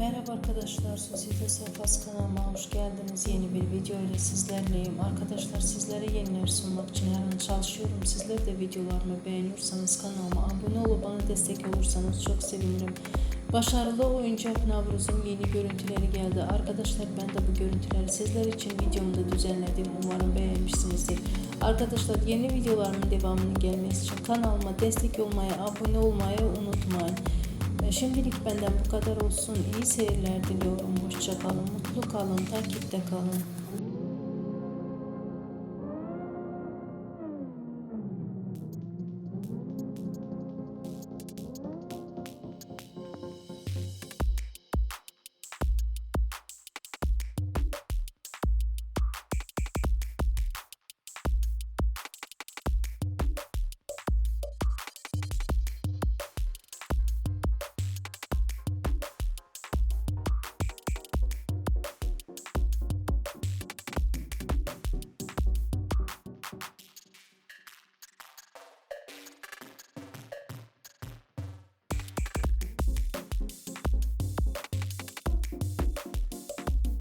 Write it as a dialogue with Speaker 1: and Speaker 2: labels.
Speaker 1: Merhaba arkadaşlar, Sosyete Sefas kanalıma hoş geldiniz. Yeni bir video ile sizlerleyim. Arkadaşlar sizlere yeniler sunmak için her an çalışıyorum. Sizler de videolarımı beğeniyorsanız kanalıma abone olup bana destek olursanız çok sevinirim. Başarılı oyuncu Navruz'un yeni görüntüleri geldi. Arkadaşlar ben de bu görüntüleri sizler için videomda düzenledim. Umarım beğenmişsinizdir. Arkadaşlar yeni videolarımın devamının gelmesi için kanalıma destek olmayı, abone olmayı unutmayın. Şimdilik benden bu kadar olsun. İyi seyirler diliyorum. Hoşça kalın, mutlu kalın, takipte kalın.